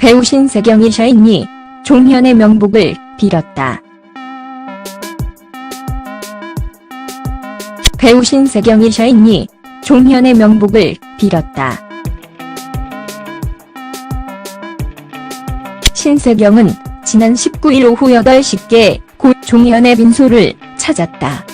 배우 신세경이 샤이니 종현의 명복을 빌었다. 배우 신세경이 샤이니 종현의 명복을 빌었다. 신세경은 지난 19일 오후 8시께 곧 종현의 빈소를 찾았다.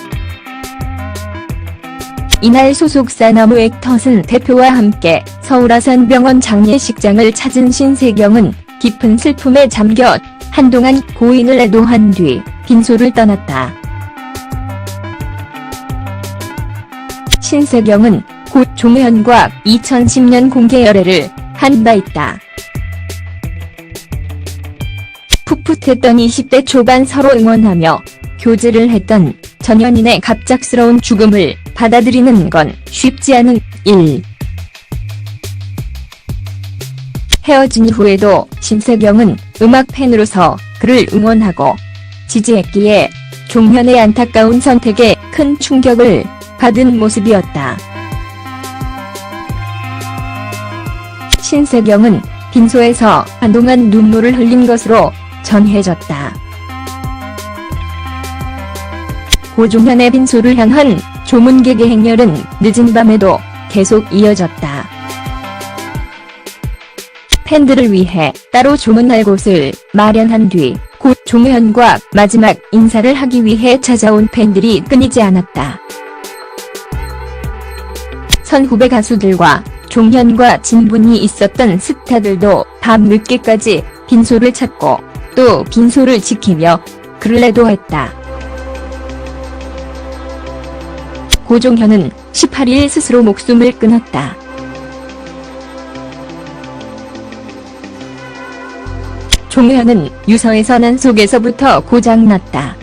이날 소속사 나무액터슨 대표와 함께 서울 아산병원 장례식장을 찾은 신세경은 깊은 슬픔에 잠겨 한동안 고인을 애도한 뒤 빈소를 떠났다. 신세경은 곧 종현과 2010년 공개 열애를 한 바 있다. 풋풋했던 20대 초반 서로 응원하며 교제를 했던 전현인의 갑작스러운 죽음을 받아들이는 건 쉽지 않은 일. 헤어진 후에도 신세경은 음악 팬으로서 그를 응원하고 지지했기에 종현의 안타까운 선택에 큰 충격을 받은 모습이었다. 신세경은 빈소에서 한동안 눈물을 흘린 것으로 전해졌다. 고종현의 빈소를 향한 조문객의 행렬은 늦은 밤에도 계속 이어졌다. 팬들을 위해 따로 조문할 곳을 마련한 뒤 곧 종현과 마지막 인사를 하기 위해 찾아온 팬들이 끊이지 않았다. 선후배 가수들과 종현과 진분이 있었던 스타들도 밤 늦게까지 빈소를 찾고 또 빈소를 지키며 그를 애도했다. 고종현은 18일 스스로 목숨을 끊었다. 종현은 유서에서 난 속에서부터 고장났다.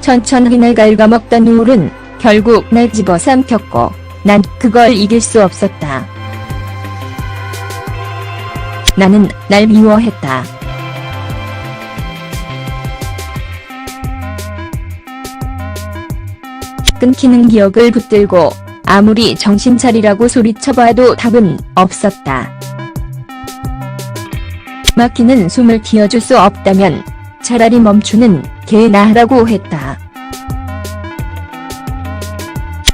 천천히 날 갉아먹던 우울은 결국 날 집어삼켰고 난 그걸 이길 수 없었다. 나는 날 미워했다. 끊기는 기억을 붙들고 아무리 정신 차리라고 소리쳐봐도 답은 없었다. 막히는 숨을 틔워줄 수 없다면 차라리 멈추는 게 나으라고 했다.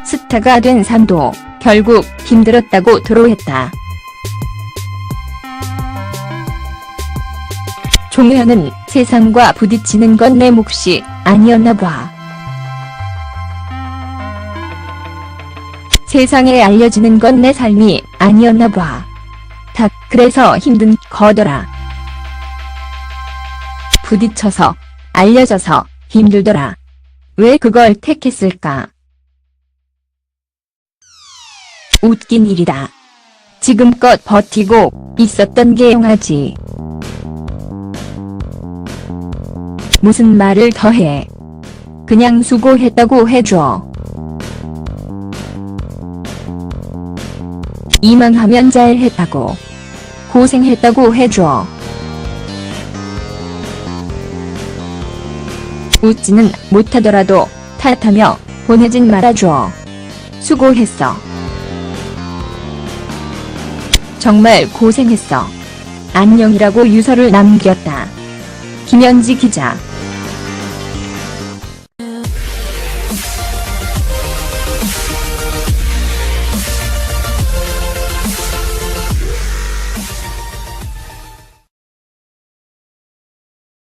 스타가 된 삶도 결국 힘들었다고 토로했다. 종현은 세상과 부딪히는 건 내 몫이 아니었나 봐. 세상에 알려지는 건 내 삶이 아니었나 봐. 다 그래서 힘든 거더라. 부딪혀서 알려져서 힘들더라. 왜 그걸 택했을까? 웃긴 일이다. 지금껏 버티고 있었던 게 용하지. 무슨 말을 더해. 그냥 수고했다고 해줘. 이만 하면 잘 했다고. 고생했다고 해줘. 웃지는 못하더라도 탓하며 보내진 말아줘. 수고했어. 정말 고생했어. 안녕이라고 유서를 남겼다. 김현지 기자